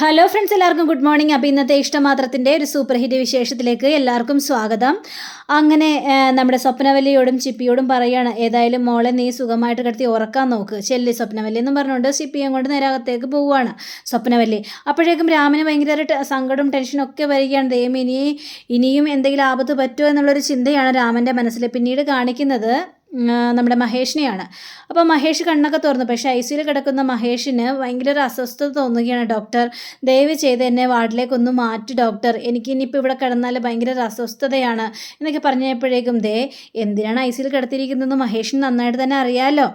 Hello friends എല്ലാവർക്കും good morning അപ്പോൾ ഇന്നത്തെ ഇഷ്ടമാത്രത്തിന്റെ ഒരു സൂപ്പർ ഹിറ്റ് വിശേഷത്തിലേക്ക് എല്ലാവർക്കും സ്വാഗതം. അങ്ങനെ നമ്മുടെ സ്വപ്നവല്ലിയോടും ചിപ്പിയോടും പറയാണ് ഏതായാലും മോളെ നീ സുഖമായിട്ട് കിടത്തി ഉറക്കാൻ നോക്ക്. ചെല്ലി സ്വപ്നവല്ലി എന്നും പറഞ്ഞുകൊണ്ട് ചിപ്പിയും കൊണ്ട് നേരകത്തേക്ക് പോവുകയാണ് സ്വപ്നവല്ലി. അപ്പോഴേക്കും രാമന് ഭയങ്കര സങ്കടം സങ്കടവും ടെൻഷനും ഒക്കെ വരികയാണ്. ദൈവം ഇനി ഇനിയും എന്തെങ്കിലും ആപത്ത് പറ്റുമോ എന്നുള്ളൊരു ചിന്തയാണ് രാമന്റെ മനസ്സിൽ പിന്നീട് കാണിക്കുന്നത്. നമ്മുടെ മഹേഷിനെയാണ്. അപ്പോൾ മഹേഷ് കണ്ണൊക്കെ തുറന്നു. പക്ഷേ ഐ സിയിൽ കിടക്കുന്ന മഹേഷിന് ഭയങ്കര ഒരു അസ്വസ്ഥത തോന്നുകയാണ് ഡോക്ടർ. ദയവ് ചെയ്ത് എന്നെ വാർഡിലേക്കൊന്ന് മാറ്റി ഡോക്ടർ. എനിക്ക് ഇനിയിപ്പോൾ ഇവിടെ കിടന്നാൽ ഭയങ്കര ഒരു അസ്വസ്ഥതയാണ് എന്നൊക്കെ പറഞ്ഞപ്പോഴേക്കും ദേ എന്തിനാണ് ഐ സിയിൽ കിടത്തിയിരിക്കുന്നതെന്ന് മഹേഷിന് നന്നായിട്ട് തന്നെ അറിയാമല്ലോ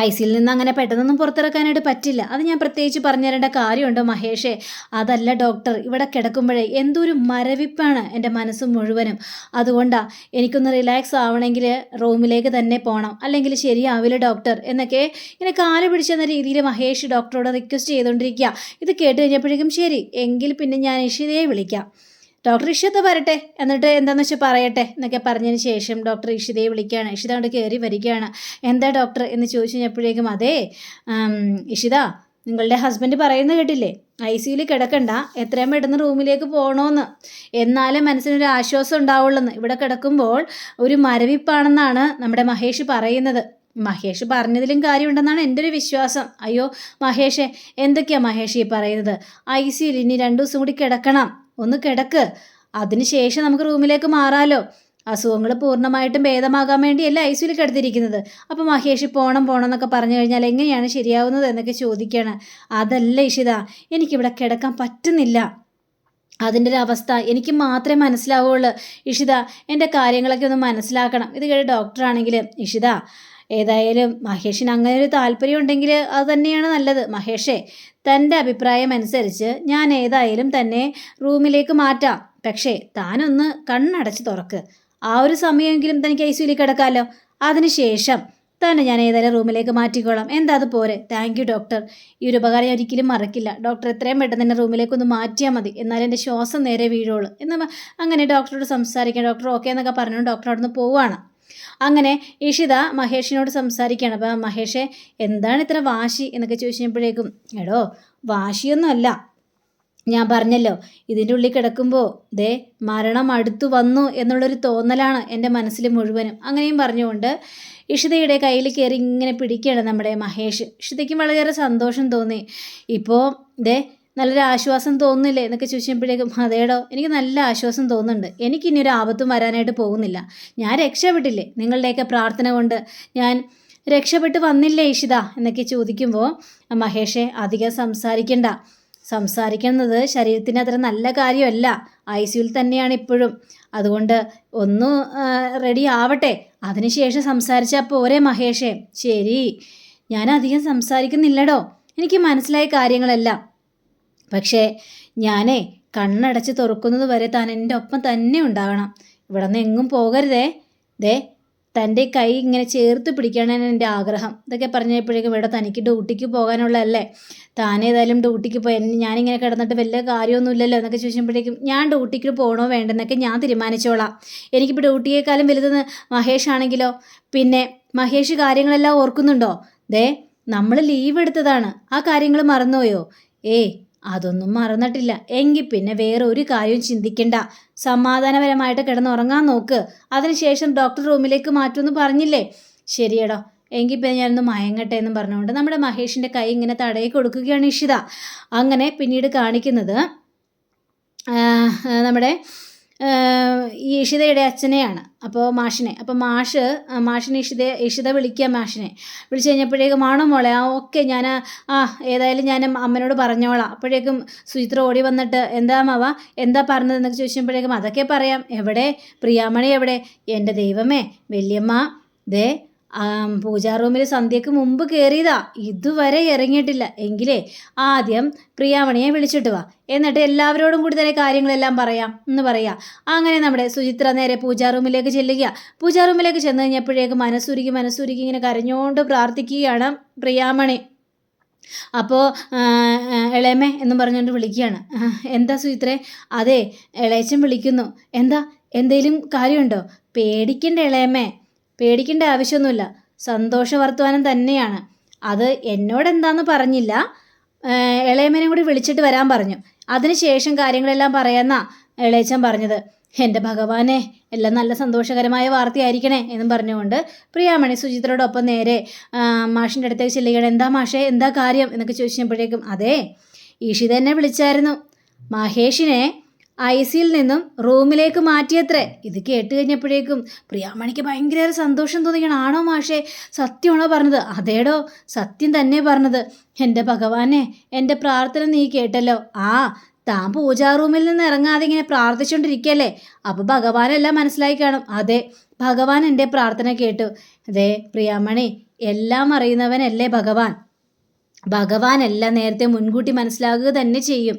ഐ സിയിൽ നിന്ന് അങ്ങനെ പെട്ടെന്നൊന്നും പുറത്തിറക്കാനായിട്ട് പറ്റില്ല. അത് ഞാൻ പ്രത്യേകിച്ച് പറഞ്ഞു തരേണ്ട കാര്യമുണ്ട് മഹേഷേ? അതല്ല ഡോക്ടർ ഇവിടെ കിടക്കുമ്പോഴേ എന്തൊരു മരവിപ്പാണ് എന്റെ മനസ്സ് മുഴുവനും. അതുകൊണ്ടാണ് എനിക്കൊന്ന് റിലാക്സ് ആവണമെങ്കിൽ റൂമിലേക്ക് തന്നെ പോകണം അല്ലെങ്കിൽ ശരിയാവില്ല ഡോക്ടർ എന്നൊക്കെ ഇങ്ങനെ കാൽ പിടിച്ചെന്ന രീതിയിൽ മഹേഷ് ഡോക്ടറോട് റിക്വസ്റ്റ് ചെയ്തുകൊണ്ടിരിക്കുക. ഇത് കേട്ട് കഴിഞ്ഞപ്പോഴേക്കും ശരി എങ്കിൽ പിന്നെ ഞാൻ ഇഷിതയെ വിളിക്കാം. ഡോക്ടർ ഇഷിത വരട്ടെ. എന്നിട്ട് എന്താണെന്ന് വെച്ചാൽ പറയട്ടെ എന്നൊക്കെ പറഞ്ഞതിന് ശേഷം ഡോക്ടർ ഇഷിതയെ വിളിക്കുകയാണ്. ഇഷിത കൊണ്ട് കയറി വരികയാണ്. എന്താ ഡോക്ടർ എന്ന് ചോദിച്ചു കഴിഞ്ഞപ്പോഴേക്കും അതേ ഇഷിത നിങ്ങളുടെ ഹസ്ബൻഡ് പറയുന്നത് കേട്ടില്ലേ? ഐ സിയിൽ കിടക്കണ്ട. എത്രയും പെട്ടെന്ന് റൂമിലേക്ക് പോകണമെന്ന് എന്നാലേ മനസ്സിനൊരു ആശ്വാസം ഉണ്ടാവുള്ളൂ ഇവിടെ കിടക്കുമ്പോൾ ഒരു മരവിപ്പാണെന്നാണ് നമ്മുടെ മഹേഷ് പറയുന്നത്. മഹേഷ് പറഞ്ഞതിലും കാര്യമുണ്ടെന്നാണ് എന്റെ ഒരു വിശ്വാസം. അയ്യോ മഹേഷേ എന്തൊക്കെയാണ് മഹേഷ് ഈ പറയുന്നത്? ഐ സിയിൽ ഇനി രണ്ടു ദിവസം കൂടി കിടക്കണം. ഒന്ന് കിടക്ക്. അതിനുശേഷം നമുക്ക് റൂമിലേക്ക് മാറാലോ. അസുഖങ്ങൾ പൂർണമായിട്ടും ഭേദമാകാൻ വേണ്ടിയല്ല ഐ സിയിൽ കിടത്തിയിരിക്കുന്നത്. അപ്പോൾ മഹേഷ് പോണം പോണം എന്നൊക്കെ പറഞ്ഞു കഴിഞ്ഞാൽ എങ്ങനെയാണ് ശരിയാവുന്നത് എന്നൊക്കെ ചോദിക്കുകയാണ്. അതല്ല ഇഷിത എനിക്കിവിടെ കിടക്കാൻ പറ്റുന്നില്ല. അതിന്റെ ഒരു അവസ്ഥ എനിക്ക് മാത്രമേ മനസ്സിലാവുള്ളൂ. ഇഷിത എന്റെ കാര്യങ്ങളൊക്കെ ഒന്ന് മനസ്സിലാക്കണം. ഇത് കഴിഞ്ഞ് ഡോക്ടറാണെങ്കിൽ ഇഷിത ഏതായാലും മഹേഷിന് അങ്ങനെ ഒരു താല്പര്യം ഉണ്ടെങ്കിൽ അത് തന്നെയാണ് നല്ലത്. മഹേഷേ തന്റെ അഭിപ്രായം അനുസരിച്ച് ഞാൻ ഏതായാലും തന്നെ റൂമിലേക്ക് മാറ്റാം. പക്ഷേ താനൊന്ന് കണ്ണടച്ച് തുറക്ക്. ആ ഒരു സമയമെങ്കിലും തനിക്ക് ഐ സിയിൽ കിടക്കാമല്ലോ അതിനുശേഷം തന്നെ ഞാൻ ഏതായാലും റൂമിലേക്ക് മാറ്റിക്കോളാം. എന്താ അത് പോരെ? Thank you doctor. ഈ ഒരു ഉപകാരം ഞാൻ ഒരിക്കലും മറക്കില്ല. ഡോക്ടർ എത്രയും പെട്ടെന്ന് തന്നെ റൂമിലേക്ക് ഒന്ന് മാറ്റിയാൽ മതി. എന്നാലും എന്റെ ശ്വാസം നേരെ വീഴുള്ളൂ എന്ന് അങ്ങനെ ഡോക്ടറോട് സംസാരിക്കാം. ഡോക്ടർ ഓക്കെ എന്നൊക്കെ പറഞ്ഞു ഡോക്ടർ അവിടെ നിന്ന് പോവുകയാണ് അങ്ങനെ ഇഷിത മഹേഷിനോട് സംസാരിക്കുകയാണ്. അപ്പോൾ മഹേഷെ എന്താണ് ഇത്ര വാശി? എന്നൊക്കെ ചോദിച്ചപ്പോഴേക്കും എടോ വാശിയൊന്നുമല്ല. ഞാൻ പറഞ്ഞല്ലോ ഇതിന്റെ ഉള്ളിൽ കിടക്കുമ്പോൾ ദേ മരണം അടുത്തു വന്നു എന്നുള്ളൊരു തോന്നലാണ് എന്റെ മനസ്സിൽ മുഴുവനും. അങ്ങനെയും പറഞ്ഞുകൊണ്ട് ഇഷിതയുടെ കയ്യിൽ കയറി ഇങ്ങനെ പിടിക്കുകയാണ് നമ്മുടെ മഹേഷ്. ഇഷിതയ്ക്കും വളരെയേറെ സന്തോഷം തോന്നി. ഇപ്പോൾ ദേ നല്ലൊരു ആശ്വാസം തോന്നുന്നില്ലേ എന്നൊക്കെ ചോദിച്ചപ്പോഴേക്കും അതേടോ എനിക്ക് നല്ല ആശ്വാസം തോന്നുന്നുണ്ട് എനിക്കിനി ഒരു ആപത്തും വരാനായിട്ട് പോകുന്നില്ല. ഞാൻ രക്ഷപ്പെട്ടില്ലേ? നിങ്ങളുടെയൊക്കെ പ്രാർത്ഥന കൊണ്ട് ഞാൻ രക്ഷപ്പെട്ട് വന്നില്ലേ ഇഷിത എന്നൊക്കെ ചോദിക്കുമ്പോൾ മഹേഷെ അധികം സംസാരിക്കണ്ട. സംസാരിക്കുന്നത് ശരീരത്തിന് അത്ര നല്ല കാര്യമല്ല. ഐ സിയുൽ തന്നെയാണ് ഇപ്പോഴും. അതുകൊണ്ട് ഒന്ന് റെഡി ആവട്ടെ. അതിനുശേഷം സംസാരിച്ചാൽ പോരെ മഹേഷേ. ശരി ഞാൻ അധികം സംസാരിക്കുന്നില്ലടോ. എനിക്ക് മനസ്സിലായ കാര്യങ്ങളെല്ലാം. പക്ഷേ ഞാനേ കണ്ണടച്ച് തുറക്കുന്നത് വരെ താൻ എന്റെ ഒപ്പം തന്നെ ഉണ്ടാകണം. ഇവിടെ നിന്ന് എങ്ങും പോകരുതേ. ദേ തന്റെ കൈ ഇങ്ങനെ ചേർത്ത് പിടിക്കാനാണ് എന്റെ ആഗ്രഹം. ഇതൊക്കെ പറഞ്ഞപ്പോഴേക്കും ഇവിടെ തനിക്ക് ഡ്യൂട്ടിക്ക് പോകാനുള്ളതല്ലേ. താനേതായാലും ഡ്യൂട്ടിക്ക് പോയി. എന്നെ- ഞാനിങ്ങനെ കിടന്നിട്ട് വലിയ കാര്യമൊന്നുമില്ലല്ലോ എന്നൊക്കെ ചോദിച്ചപ്പോഴേക്കും ഞാൻ ഡ്യൂട്ടിക്ക് പോകണോ വേണ്ടെന്നൊക്കെ ഞാൻ തീരുമാനിച്ചോളാം. എനിക്കിപ്പോൾ ഡ്യൂട്ടിയേക്കാളും വലുതെന്ന് മഹേഷ് ആണെങ്കിലോ? പിന്നെ മഹേഷ് കാര്യങ്ങളെല്ലാം ഓർക്കുന്നുണ്ടോ? ദേ നമ്മൾ ലീവ് എടുത്തതാണ്. ആ കാര്യങ്ങൾ മറന്നുപോയോ? ഏയ് അതൊന്നും മറന്നിട്ടില്ല. എങ്കിൽ പിന്നെ വേറെ ഒരു കാര്യവും ചിന്തിക്കണ്ട. സമാധാനപരമായിട്ട് കിടന്നുറങ്ങാൻ നോക്ക്. അതിനുശേഷം ഡോക്ടർ റൂമിലേക്ക് മാറ്റുമെന്ന് പറഞ്ഞില്ലേ? ശരിയടോ. എങ്കിൽ പിന്നെ ഞാനൊന്ന് മയങ്ങട്ടെ എന്നും പറഞ്ഞുകൊണ്ട് നമ്മുടെ മഹേഷിന്റെ കൈ ഇങ്ങനെ തടയി കൊടുക്കുകയാണ് ഇഷിത. അങ്ങനെ പിന്നീട് കാണിക്കുന്നത് നമ്മുടെ ഈ ഇഷിതയുടെ അച്ഛനെയാണ്. അപ്പോൾ മാഷിനെ. അപ്പോൾ മാഷ് മാഷിനെ ഇഷിത ഇഷിത വിളിക്കുക മാഷിനെ. വിളിച്ചു കഴിഞ്ഞപ്പോഴേക്കും ആണോ മോളെ? ആ ഓക്കെ ഞാൻ ആ ഏതായാലും ഞാൻ അമ്മനോട് പറഞ്ഞോളാം. അപ്പോഴേക്കും സുചിത്ര ഓടി വന്നിട്ട് എന്താ മാവ എന്താ പറഞ്ഞതെന്നൊക്കെ ചോദിച്ചപ്പോഴേക്കും അതൊക്കെ പറയാം. എവിടെ? പ്രിയാമണി എവിടെ? എന്റെ ദൈവമേ വല്യമ്മ ദേ പൂജാ റൂമിൽ സന്ധ്യക്ക് മുമ്പ് കയറിയതാ ഇതുവരെ ഇറങ്ങിയിട്ടില്ല. എങ്കിലേ ആദ്യം പ്രിയാമണിയെ വിളിച്ചിട്ട് വാ. എന്നിട്ട് എല്ലാവരോടും കൂടി തന്നെ കാര്യങ്ങളെല്ലാം പറയാം എന്ന് പറയാം. അങ്ങനെ നമ്മുടെ സുചിത്ര നേരെ പൂജാ റൂമിലേക്ക് ചെല്ലുക പൂജാ റൂമിലേക്ക് ചെന്ന് കഴിഞ്ഞപ്പോഴേക്ക് മനസ്സുരുക്കി മനസ്സുരുക്കി ഇങ്ങനെ കരഞ്ഞുകൊണ്ട് പ്രാർത്ഥിക്കുകയാണ് പ്രിയാമണി. അപ്പോൾ ഇളയമേ എന്നും പറഞ്ഞുകൊണ്ട് വിളിക്കുകയാണ്. എന്താ സുചിത്രേ? അതെ ഇളയച്ചൻ വിളിക്കുന്നു. എന്താ? എന്തേലും കാര്യമുണ്ടോ? പേടിക്കണ്ട ഇളയമ്മേ പേടിക്കേണ്ട ആവശ്യമൊന്നുമില്ല. സന്തോഷ വർത്തമാനം തന്നെയാണ്. അത് എന്നോടെന്താന്ന് പറഞ്ഞില്ല. ഇളയമ്മേനെ കൂടി വിളിച്ചിട്ട് വരാൻ പറഞ്ഞു. അതിനുശേഷം കാര്യങ്ങളെല്ലാം പറയാന്നാ ഇളയച്ചൻ പറഞ്ഞത്. എന്റെ ഭഗവാനെ എല്ലാം നല്ല സന്തോഷകരമായ വാർത്തയായിരിക്കണേ എന്നും പറഞ്ഞുകൊണ്ട് പ്രിയാമണി സുചിത്രയോടൊപ്പം നേരെ മാഷിന്റെ അടുത്തേക്ക് ചെല്ലുകയാണ്. എന്താ മാഷേ എന്താ കാര്യം? എന്നൊക്കെ ചോദിച്ചപ്പോഴേക്കും അതെ ഈഷിത എന്നെ വിളിച്ചായിരുന്നു. മഹേഷിനെ ഐ സിയിൽ നിന്നും റൂമിലേക്ക് മാറ്റിയത്രേ. ഇത് കേട്ട് കഴിഞ്ഞപ്പോഴേക്കും പ്രിയാമണിക്ക് ഭയങ്കര സന്തോഷം തോന്നിക്കണം. ആണോ മാഷേ? സത്യമാണോ പറഞ്ഞത്? അതേടോ സത്യം തന്നെ പറഞ്ഞത്. എന്റെ ഭഗവാനെ എന്റെ പ്രാർത്ഥന നീ കേട്ടല്ലോ. ആ താൻ പൂജാ റൂമിൽ നിന്ന് ഇറങ്ങാതെ ഇങ്ങനെ പ്രാർത്ഥിച്ചുകൊണ്ടിരിക്കുകയല്ലേ അപ്പോൾ ഭഗവാനെല്ലാം മനസ്സിലായി കാണും. അതെ ഭഗവാൻ എന്റെ പ്രാർത്ഥന കേട്ടു. അതെ പ്രിയാമണി എല്ലാം അറിയുന്നവനല്ലേ ഭഗവാൻ? ഭഗവാൻ എല്ലാം നേരത്തെ മുൻകൂട്ടി മനസ്സിലാകുക തന്നെ ചെയ്യും.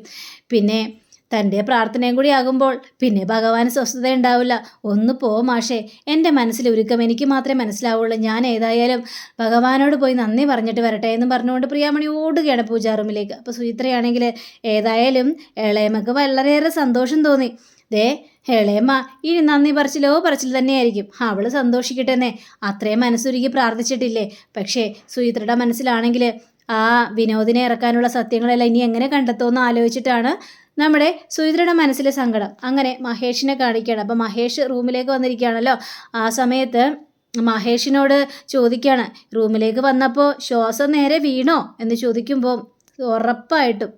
പിന്നെ തന്റെ പ്രാർത്ഥനയും കൂടി ആകുമ്പോൾ പിന്നെ ഭഗവാന് സ്വസ്ഥത ഉണ്ടാവില്ല. ഒന്ന് പോ മാഷേ. എന്റെ മനസ്സിൽ ഒരുക്കം എനിക്ക് മാത്രമേ മനസ്സിലാവുള്ളൂ. ഞാൻ ഏതായാലും ഭഗവാനോട് പോയി നന്ദി പറഞ്ഞിട്ട് വരട്ടെ എന്ന് പറഞ്ഞുകൊണ്ട് പ്രിയാമണി ഓടുകയാണ് പൂജാ റൂമിലേക്ക്. അപ്പോൾ സുചിത്രയാണെങ്കിൽ ഏതായാലും ഇളയമക്ക് വളരെയേറെ സന്തോഷം തോന്നി. ദേ ഹേളേമ്മ ഇനി നന്ദി പറച്ചിലോ പറച്ചിൽ തന്നെയായിരിക്കും. അവൾ സന്തോഷിക്കട്ടെന്നേ അത്രയും മനസ്സൊരുക്കി പ്രാർത്ഥിച്ചിട്ടില്ലേ? പക്ഷേ സുചിത്രയുടെ മനസ്സിലാണെങ്കിൽ ആ വിനോദിനെ ഇറക്കാനുള്ള സത്യങ്ങളെല്ലാം ഇനി എങ്ങനെ കണ്ടെത്തുമെന്ന് ആലോചിച്ചിട്ടാണ് നമ്മുടെ സുചിത്രയുടെ മനസ്സിലെ സങ്കടം. അങ്ങനെ മഹേഷിനെ കാണിക്കുകയാണ്. അപ്പം മഹേഷ് റൂമിലേക്ക് വന്നിരിക്കുകയാണല്ലോ. ആ സമയത്ത് മഹേഷിനോട് ചോദിക്കുകയാണ് റൂമിലേക്ക് വന്നപ്പോൾ ശ്വാസം നേരെ വീണോ? എന്ന് ചോദിക്കുമ്പോൾ ഉറപ്പായിട്ടും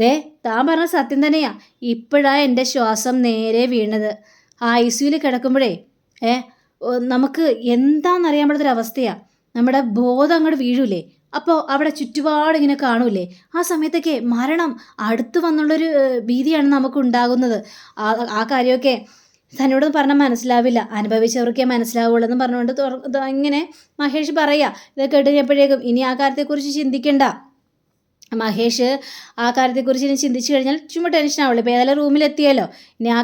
ദേ താൻ പറഞ്ഞ സത്യം തന്നെയാ. ഇപ്പോഴാ എന്റെ ശ്വാസം നേരെ വീണത്. ആ ഐ സിയുയിൽ കിടക്കുമ്പോഴേ ഏ നമുക്ക് എന്താണെന്നറിയാൻ പറ്റാത്തൊരവസ്ഥയാണ് നമ്മുടെ ബോധം അങ്ങോട്ട് വീഴൂലേ. അപ്പോൾ അവിടെ ചുറ്റുപാട് ഇങ്ങനെ കാണൂലേ ആ സമയത്തൊക്കെ മരണം അടുത്ത് വന്നുള്ളൊരു ഭീതിയാണ് നമുക്ക് ഉണ്ടാകുന്നത് ആ കാര്യമൊക്കെ തന്നോട് പറഞ്ഞാൽ മനസ്സിലാവില്ല. അനുഭവിച്ചവർക്കേ മനസ്സിലാവുള്ളൂ എന്ന് പറഞ്ഞുകൊണ്ട് ഇങ്ങനെ മഹേഷ് പറയുക ഇതൊക്കെ കേട്ട് കേട്ടുകഴിഞ്ഞപ്പോഴേക്കും ഇനി ആ കാര്യത്തെക്കുറിച്ച് ചിന്തിക്കണ്ട. മഹേഷ് ആ കാര്യത്തെക്കുറിച്ച് ഇനി ചിന്തിച്ചു കഴിഞ്ഞാൽ ചുമ്മാ ടെൻഷൻ ആവുള്ളൂ. ഇപ്പോൾ ഏതായാലും റൂമിലെത്തിയല്ലോ ഇനി ആ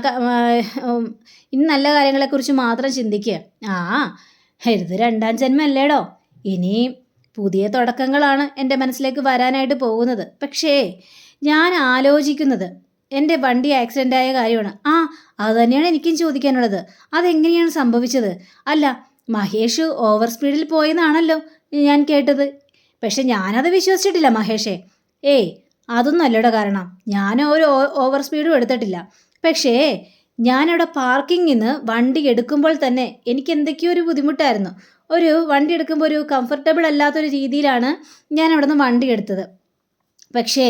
ഇനി നല്ല കാര്യങ്ങളെക്കുറിച്ച് മാത്രം ചിന്തിക്കുക ആ ഇത് രണ്ടാം ജന്മല്ലേടോ ഇനി പുതിയ തുടക്കങ്ങളാണ് എന്റെ മനസ്സിലേക്ക് വരാനായിട്ട് പോകുന്നത്. പക്ഷേ ഞാൻ ആലോചിക്കുന്നത് എന്റെ വണ്ടി ആക്സിഡന്റ് ആയ കാര്യമാണ്. ആ അത് തന്നെയാണ് എനിക്കും ചോദിക്കാനുള്ളത്. അതെങ്ങനെയാണ് സംഭവിച്ചത്? അല്ല മഹേഷ് ഓവർ സ്പീഡിൽ പോയെന്നാണല്ലോ ഞാൻ കേട്ടത്. പക്ഷെ ഞാനത് വിശ്വസിച്ചിട്ടില്ല മഹേഷേ. ഏയ് അതൊന്നും അല്ലടോ കാരണം. ഞാൻ ഒരു ഓവർ സ്പീഡും എടുത്തിട്ടില്ല. പക്ഷേ ഞാനവിടെ പാർക്കിങ്ങിൽ നിന്ന് വണ്ടി എടുക്കുമ്പോൾ തന്നെ എനിക്ക് എന്തൊക്കെയോ ഒരു ബുദ്ധിമുട്ടായിരുന്നു. ഒരു വണ്ടി എടുക്കുമ്പോൾ ഒരു കംഫർട്ടബിൾ അല്ലാത്തൊരു രീതിയിലാണ് ഞാൻ അവിടെ നിന്ന് വണ്ടി എടുത്തത്. പക്ഷേ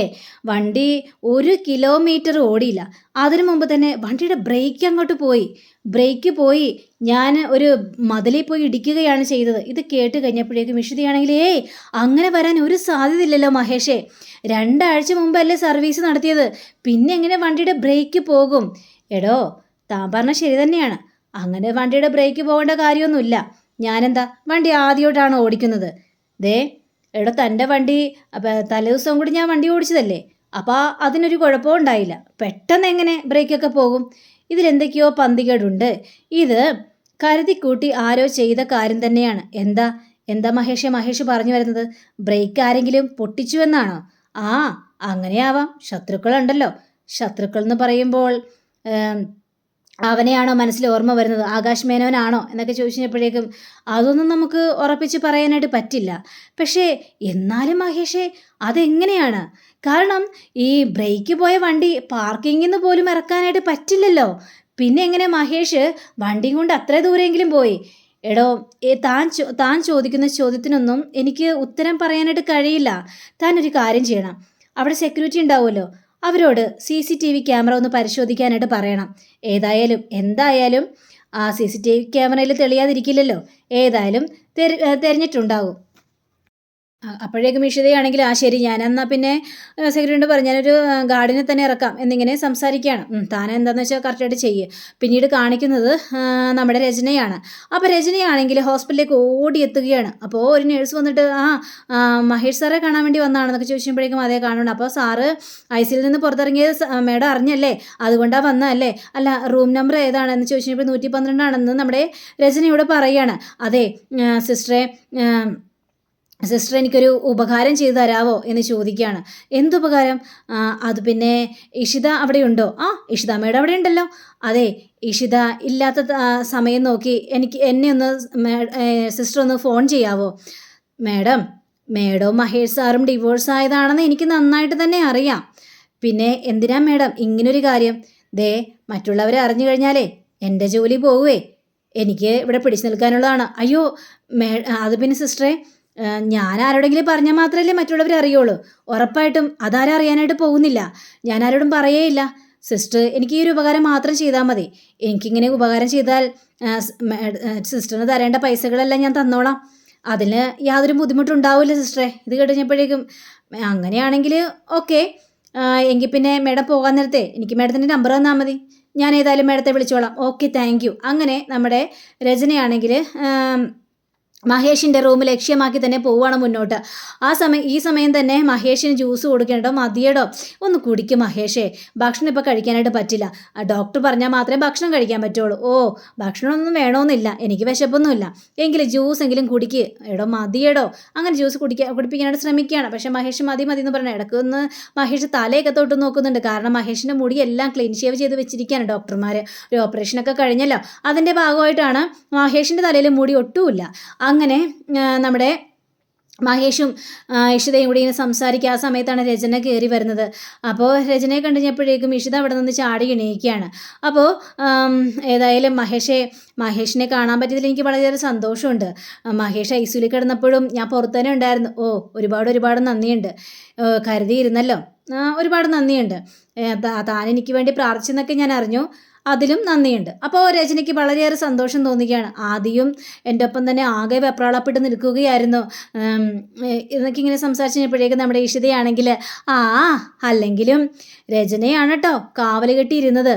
വണ്ടി ഒരു കിലോമീറ്റർ ഓടിയില്ല. അതിനു മുമ്പ് തന്നെ വണ്ടിയുടെ ബ്രേക്ക് അങ്ങോട്ട് പോയി. ബ്രേക്ക് പോയി. ഞാൻ ഒരു മതിലിൽ പോയി ഇടിക്കുകയാണ് ചെയ്തത്. ഇത് കേട്ട് കഴിഞ്ഞപ്പോഴേക്കും വിശുദ്ധിയാണെങ്കിൽ ഏയ് അങ്ങനെ വരാൻ ഒരു സാധ്യതയില്ലല്ലോ മഹേഷേ. രണ്ടാഴ്ച മുമ്പല്ലേ സർവീസ് നടത്തിയത്. പിന്നെ എങ്ങനെ വണ്ടിയുടെ ബ്രേക്ക് പോകും? എടോ താൻ പറഞ്ഞ ശരി തന്നെയാണ്. അങ്ങനെ വണ്ടിയുടെ ബ്രേക്ക് പോകേണ്ട കാര്യമൊന്നുമില്ല. ഞാനെന്താ വണ്ടി ആദ്യമായിട്ടാണ് ഓടിക്കുന്നത്. ദേ എടോ തന്റെ വണ്ടി തലേദിവസം കൂടി ഞാൻ വണ്ടി ഓടിച്ചതല്ലേ? അപ്പോൾ അതിനൊരു കുഴപ്പവും ഉണ്ടായില്ല. പെട്ടെന്ന് എങ്ങനെ ബ്രേക്കൊക്കെ പോകും? ഇതിലെന്തൊക്കെയോ പന്തികേടുണ്ട്. ഇത് കരുതിക്കൂട്ടി ആരോ ചെയ്ത കാര്യം തന്നെയാണ്. എന്താ എന്താ മഹേഷ് മഹേഷ് പറഞ്ഞു വരുന്നത്? ബ്രേക്ക് ആരെങ്കിലും പൊട്ടിച്ചു എന്നാണോ? ആ അങ്ങനെയാവാം. ശത്രുക്കളുണ്ടല്ലോ. ശത്രുക്കൾ എന്ന് പറയുമ്പോൾ അവനെയാണോ മനസ്സിൽ ഓർമ്മ വരുന്നത്? ആകാശ് മേനോനാണോ? എന്നൊക്കെ ചോദിച്ചപ്പോഴേക്കും അതൊന്നും നമുക്ക് ഉറപ്പിച്ച് പറയാനായിട്ട് പറ്റില്ല. പക്ഷേ എന്നാലും മഹേഷേ അതെങ്ങനെയാണ്? കാരണം ഈ ബ്രേക്ക് പോയ വണ്ടി പാർക്കിങ്ങിൽ നിന്ന് പോലും ഇറക്കാനായിട്ട് പറ്റില്ലല്ലോ. പിന്നെ എങ്ങനെ മഹേഷ് വണ്ടിയും കൊണ്ട് അത്ര ദൂരെങ്കിലും പോയി? എടോ താൻ താൻ ചോദിക്കുന്ന ചോദ്യത്തിനൊന്നും എനിക്ക് ഉത്തരം പറയാനായിട്ട് കഴിയില്ല. താൻ ഒരു കാര്യം ചെയ്യണം. അവിടെ സെക്യൂരിറ്റി ഉണ്ടാവുമല്ലോ. അവരോട് C C T V camera ഒന്ന് പരിശോധിക്കാനായിട്ട് പറയണം. ഏതായാലും എന്തായാലും ആ സി സി ടി വി ക്യാമറയിൽ തെളിയാതിരിക്കില്ലല്ലോ. ഏതായാലും തെരഞ്ഞിട്ടുണ്ടാകും അപ്പോഴേക്കും ഇഷിതയാണെങ്കിൽ ആ ശരി ഞാൻ എന്നാൽ പിന്നെ സെക്രട്ടറിയോട് പറഞ്ഞു ഞാനൊരു ഗാർഡിനെ തന്നെ ഇറക്കാം എന്നിങ്ങനെ സംസാരിക്കുകയാണ്. താൻ എന്താണെന്ന് വെച്ചാൽ കറക്റ്റായിട്ട് ചെയ്യുക പിന്നീട് കാണിക്കുന്നത് നമ്മുടെ രചനയാണ്. അപ്പോൾ രചനയാണെങ്കിൽ ഹോസ്പിറ്റലിലേക്ക് ഓടിയെത്തുകയാണ്. അപ്പോൾ ഒരു നേഴ്സ് വന്നിട്ട് ആ മഹേഷ് സാറെ കാണാൻ വേണ്ടി വന്നതാണെന്നൊക്കെ ചോദിക്കുമ്പോഴേക്കും അതേ കാണുന്നുണ്ട്. അപ്പോൾ സാറ് ഐ സിയിൽ നിന്ന് പുറത്തിറങ്ങിയത് മേഡം അറിഞ്ഞല്ലേ? അതുകൊണ്ടാണ് വന്നതല്ലേ? അല്ല റൂം നമ്പർ ഏതാണെന്ന് ചോദിച്ചപ്പോൾ നൂറ്റി പന്ത്രണ്ടാണെന്ന് നമ്മുടെ രചനയോട് പറയുകയാണ് അതെ സിസ്റ്ററെ സിസ്റ്റർ എനിക്കൊരു ഉപകാരം ചെയ്തു തരാവോ എന്ന് ചോദിക്കുകയാണ്. എന്തുപകാരം അത് പിന്നെ ഇഷിത അവിടെയുണ്ടോ? ആ ഇഷിത മേഡം അവിടെ ഉണ്ടല്ലോ അതെ ഇഷിത ഇല്ലാത്ത സമയം നോക്കി എനിക്ക് എന്നെ ഒന്ന് സിസ്റ്റർ ഒന്ന് ഫോൺ ചെയ്യാവോ? മാഡം മേഡവും മഹേഷ് സാറും ഡിവോഴ്സ് ആയതാണെന്ന് എനിക്ക് നന്നായിട്ട് തന്നെ അറിയാം. പിന്നെ എന്തിനാ മേഡം ഇങ്ങനൊരു കാര്യം? ദേ മറ്റുള്ളവരെ അറിഞ്ഞു കഴിഞ്ഞാലേ എന്റെ ജോലി പോവേ. എനിക്ക് ഇവിടെ പിടിച്ചു നിൽക്കാനുള്ളതാണ്. അയ്യോ മേ അത് പിന്നെ സിസ്റ്ററെ ഞാൻ ആരോടെങ്കിലും പറഞ്ഞാൽ മാത്രമല്ലേ മറ്റുള്ളവർ അറിയുള്ളൂ. ഉറപ്പായിട്ടും അതാരും അറിയാനായിട്ട് പോകുന്നില്ല. ഞാൻ ആരോടും പറയേയില്ല. സിസ്റ്റർ എനിക്ക് ഈ ഒരു ഉപകാരം മാത്രം ചെയ്താൽ മതി. എനിക്കിങ്ങനെ ഉപകാരം ചെയ്താൽ സിസ്റ്ററിന് തരേണ്ട പൈസകളെല്ലാം ഞാൻ തന്നോളാം. അതിന് യാതൊരു ബുദ്ധിമുട്ടുണ്ടാവില്ല സിസ്റ്ററെ. ഇത് കഴിഞ്ഞപ്പോഴേക്കും അങ്ങനെയാണെങ്കിൽ ഓക്കെ. എങ്കിൽ പിന്നെ മേഡം പോകാൻ നേരത്തെ എനിക്ക് മേഡത്തിന്റെ നമ്പർ തന്നാൽ മതി. ഞാൻ ഏതായാലും മേഡത്തെ വിളിച്ചോളാം. ഓക്കെ താങ്ക് അങ്ങനെ നമ്മുടെ രചനയാണെങ്കിൽ മഹേഷിന്റെ റൂം ലക്ഷ്യമാക്കി തന്നെ പോവുകയാണ് മുന്നോട്ട്. ആ സമയം ഈ സമയം തന്നെ മഹേഷിന് ജ്യൂസ് കൊടുക്കണ്ടോ മതിയടോ. ഒന്ന് കുടിക്കും മഹേഷേ. ഭക്ഷണം ഇപ്പോൾ കഴിക്കാനായിട്ട് പറ്റില്ല. ഡോക്ടർ പറഞ്ഞാൽ മാത്രമേ ഭക്ഷണം കഴിക്കാൻ പറ്റുള്ളൂ. ഓ ഭക്ഷണമൊന്നും വേണമെന്നില്ല എനിക്ക് വിശപ്പൊന്നുമില്ല. എങ്കിൽ ജ്യൂസ് എങ്കിലും കുടിക്ക്. എടോ മതിയടോ. അങ്ങനെ ജ്യൂസ് കുടിക്കാൻ കുടിപ്പിക്കാനായിട്ട് ശ്രമിക്കുകയാണ്. പക്ഷേ മഹേഷ് മതി മതി എന്ന് പറഞ്ഞാൽ ഇടയ്ക്ക് ഒന്ന് മഹേഷ് തലയൊക്കെ തൊട്ട് നോക്കുന്നുണ്ട്. കാരണം മഹേഷിന്റെ മുടിയെല്ലാം ക്ലീൻ ഷേവ് ചെയ്ത് വെച്ചിരിക്കുകയാണ് ഡോക്ടർമാർ ഒരു ഓപ്പറേഷനൊക്കെ കഴിഞ്ഞല്ലോ. അതിന്റെ ഭാഗമായിട്ടാണ് മഹേഷിന്റെ തലയിൽ മുടി ഒട്ടുമില്ല. അങ്ങനെ നമ്മുടെ മഹേഷും ഇഷിതയും കൂടി ഇങ്ങനെ സംസാരിക്കുക. ആ സമയത്താണ് രചന കയറി വരുന്നത്. അപ്പോൾ രചനയെ കണ്ടുകഴിഞ്ഞപ്പോഴേക്കും ഇഷിത അവിടെ നിന്ന് ചാടി എണീക്കുകയാണ്. അപ്പോൾ ഏതായാലും മഹേഷെ മഹേഷിനെ കാണാൻ പറ്റിയതിൽ എനിക്ക് വളരെയേറെ സന്തോഷമുണ്ട്. മഹേഷ് ഐസിയിൽ കിടന്നപ്പോഴും ഞാൻ പുറത്ത് തന്നെ ഉണ്ടായിരുന്നു. ഓ ഒരുപാട് ഒരുപാട് നന്ദിയുണ്ട്. കരുതിയിരുന്നല്ലോ. ഒരുപാട് നന്ദിയുണ്ട്. താൻ എനിക്ക് വേണ്ടി പ്രാർത്ഥിച്ചെന്നൊക്കെ ഞാൻ അറിഞ്ഞു. അതിലും നന്ദിയുണ്ട്. അപ്പോൾ രചനയ്ക്ക് വളരെയേറെ സന്തോഷം തോന്നുകയാണ് ആദ്യം എന്റെ ഒപ്പം തന്നെ ആകെ വെപ്രാളപ്പെട്ട് നിൽക്കുകയായിരുന്നു. എന്നൊക്കെ ഇങ്ങനെ സംസാരിച്ച് കഴിഞ്ഞപ്പോഴേക്കും നമ്മുടെ ഇഷിതയാണെങ്കിൽ ആ അല്ലെങ്കിലും രചനയാണ് കേട്ടോ കാവൽ കെട്ടിയിരുന്നത്.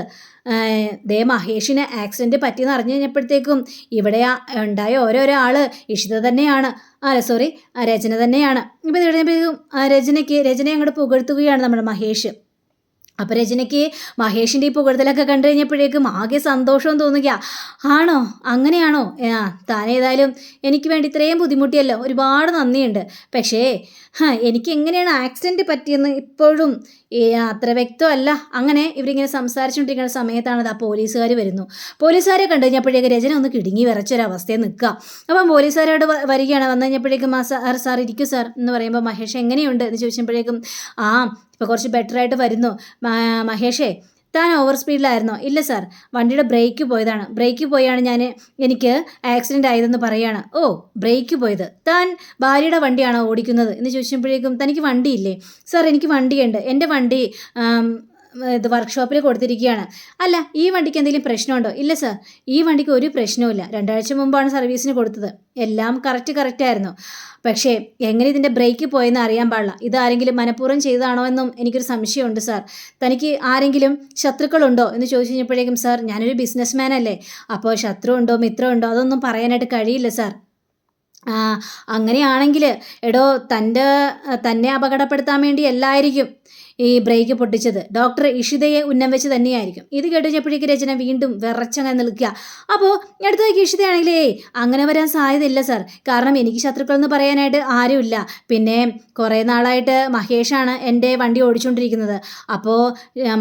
ദേ മഹേഷിന് ആക്സിഡന്റ് പറ്റിയെന്ന് അറിഞ്ഞു കഴിഞ്ഞപ്പോഴത്തേക്കും ഇവിടെ ഉണ്ടായ ഓരോരോ ആൾ ഇഷിത തന്നെയാണ്. അല്ല സോറി രചന തന്നെയാണ്. ഇപ്പം രചനയ്ക്ക് രചനയെ അങ്ങോട്ട് പുകഴ്ത്തുകയാണ് നമ്മുടെ മഹേഷ്. അപ്പോൾ രചനയ്ക്ക് മഹേഷിന്റെ ഈ പുകഴ്ത്തലൊക്കെ കണ്ടു കഴിഞ്ഞപ്പോഴേക്കും ആകെ സന്തോഷം തോന്നുക ആണോ? അങ്ങനെയാണോ? ആ താനേതായാലും എനിക്ക് വേണ്ടി ഇത്രയും ബുദ്ധിമുട്ടിയല്ലോ. ഒരുപാട് നന്ദിയുണ്ട്. പക്ഷേ എനിക്ക് എങ്ങനെയാണ് ആക്സിഡന്റ് പറ്റിയെന്ന് ഇപ്പോഴും അത്ര വ്യക്തമല്ല. അങ്ങനെ ഇവരിങ്ങനെ സംസാരിച്ചുകൊണ്ടിരിക്കുന്ന സമയത്താണ് ആ പോലീസുകാർ വരുന്നു. പോലീസുകാരെ കണ്ടു കഴിഞ്ഞപ്പോഴേക്കും രചന ഒന്ന് കിടുങ്ങി വിറച്ചൊരവസ്ഥയിൽ നിൽക്കുക. അപ്പം പോലീസുകാരോട് വരികയാണ്. വന്നു കഴിഞ്ഞപ്പോഴേക്കും ആ സാർ സാർ ഇരിക്കൂ സാർ എന്ന് പറയുമ്പോൾ മഹേഷ് എങ്ങനെയുണ്ട് എന്ന് ചോദിച്ചപ്പോഴേക്കും ആ ഇപ്പോൾ കുറച്ച് ബെറ്ററായിട്ട് വരുന്നു. മഹേഷേ താൻ ഓവർ സ്പീഡിലായിരുന്നോ ഇല്ല സാർ വണ്ടിയുടെ ബ്രേക്ക് പോയതാണ്. ബ്രേക്ക് പോയാണ് ഞാൻ എനിക്ക് ആക്സിഡന്റ് ആയതെന്ന് പറയാണ്. ഓ ബ്രേക്ക് പോയത്. താൻ ഭാര്യയുടെ വണ്ടിയാണോ ഓടിക്കുന്നത്? എന്ന് ചോദിച്ചപ്പോഴേക്കും തനിക്ക് വണ്ടിയില്ലേ? സാർ എനിക്ക് വണ്ടിയുണ്ട്. എന്റെ വണ്ടി ഇത് വർക്ക്ഷോപ്പിൽ കൊടുത്തിരിക്കുകയാണ് അല്ല ഈ വണ്ടിക്ക് എന്തെങ്കിലും പ്രശ്നമുണ്ടോ? ഇല്ല സർ ഈ വണ്ടിക്ക് ഒരു പ്രശ്നവുമില്ല. രണ്ടാഴ്ച മുമ്പാണ് സർവീസിന് കൊടുത്തത്. എല്ലാം കറക്റ്റ് ആയിരുന്നു. പക്ഷേ എങ്ങനെ ഇതിന്റെ ബ്രേക്ക് പോയെന്ന് അറിയാൻ പാടില്ല. ഇത് ആരെങ്കിലും മനഃപൂർവം ചെയ്തതാണോ എന്നും എനിക്കൊരു സംശയമുണ്ട് സാർ തനിക്ക് ആരെങ്കിലും ശത്രുക്കളുണ്ടോ എന്ന് ചോദിച്ചു കഴിഞ്ഞപ്പോഴേക്കും സാർ ഞാനൊരു ബിസിനസ് മാൻ അല്ലേ? അപ്പോൾ ശത്രു ഉണ്ടോ മിത്രം ഉണ്ടോ അതൊന്നും പറയാനായിട്ട് കഴിയില്ല സാർ അങ്ങനെയാണെങ്കിൽ എടോ തന്റെ തന്നെ അപകടപ്പെടുത്താൻ വേണ്ടി എല്ലായിരിക്കും ഈ ബ്രേക്ക് പൊട്ടിച്ചത്. ഡോക്ടർ ഇഷിതയെ ഉന്നം വെച്ച് തന്നെയായിരിക്കും. ഇത് കേട്ടുകഴിഞ്ഞപ്പോഴേക്ക് രചന വീണ്ടും വിറച്ചങ്ങനെ നിൽക്കുക. അപ്പോൾ അടുത്തേക്ക് ഇഷിതയാണെങ്കിലേ അങ്ങനെ വരാൻ സാധ്യതയില്ല സാർ കാരണം എനിക്ക് ശത്രുക്കളെന്ന് പറയാനായിട്ട് ആരുമില്ല. പിന്നെ കുറേ നാളായിട്ട് മഹേഷാണ് എന്റെ വണ്ടി ഓടിച്ചുകൊണ്ടിരിക്കുന്നത് അപ്പോൾ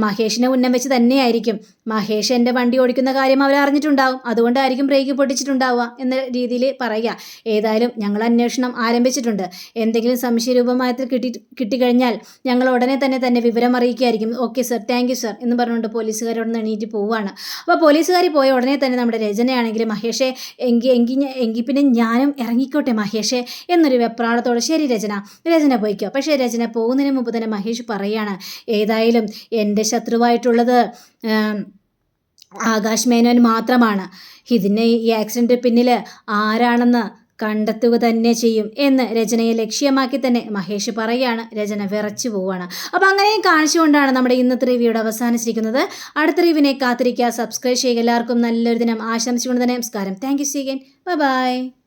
മഹേഷിനെ ഉന്നം വെച്ച് തന്നെയായിരിക്കും. മഹേഷ് എന്റെ വണ്ടി ഓടിക്കുന്ന കാര്യം അവർ അറിഞ്ഞിട്ടുണ്ടാവും. അതുകൊണ്ടായിരിക്കും ബ്രേക്ക് പൊട്ടിച്ചിട്ടുണ്ടാവുക എന്ന രീതിയിൽ പറയുക. ഏതായാലും ഞങ്ങൾ അന്വേഷണം ആരംഭിച്ചിട്ടുണ്ട്. എന്തെങ്കിലും സംശയരൂപമായത്തിൽ കിട്ടി കിട്ടിക്കഴിഞ്ഞാൽ ഞങ്ങൾ ഉടനെ തന്നെ തന്നെ വിവരം അറിയിക്കുകയായിരിക്കും. Okay sir thank you sir എന്ന് പറഞ്ഞുകൊണ്ട് പോലീസുകാരോട് എണീറ്റ് പോവുകയാണ്. അപ്പോൾ പോലീസുകാരി പോയ ഉടനെ തന്നെ നമ്മുടെ രചനയാണെങ്കിൽ മഹേഷെ എങ്കിൽ ഞ- എങ്കിൽ പിന്നെ ഞാനും ഇറങ്ങിക്കോട്ടെ മഹേഷെ എന്നൊരു വെപ്രാളത്തോടെ ശരി രചന രചന പോയിക്കോ. പക്ഷേ രചന പോകുന്നതിന് മുമ്പ് തന്നെ മഹേഷ് പറയാണ് ഏതായാലും എന്റെ ശത്രുവായിട്ടുള്ളത് ആകാശ് മേനോൻ മാത്രമാണ്. ഇതിന് ഈ ആക്സിഡന്റ് പിന്നിൽ ആരാണെന്ന് കണ്ടെത്തുക തന്നെ ചെയ്യും എന്ന് രചനയെ ലക്ഷ്യമാക്കി തന്നെ മഹേഷ് പറയുകയാണ് രചന വിറച്ചു പോവുകയാണ് അപ്പോൾ അങ്ങനെയും കാണിച്ചുകൊണ്ടാണ് നമ്മുടെ ഇന്നത്തെ റിവ്യൂടെ അവസാനിച്ചിരിക്കുന്നത്. അടുത്ത റിവ്യൂവിനെ കാത്തിരിക്കുക. സബ്സ്ക്രൈബ് ചെയ്യുക. എല്ലാവർക്കും നല്ലൊരു ദിനം ആശംസിച്ചുകൊണ്ട് തന്നെ നമസ്കാരം. താങ്ക് യു സീഗൻ ബൈ ബൈ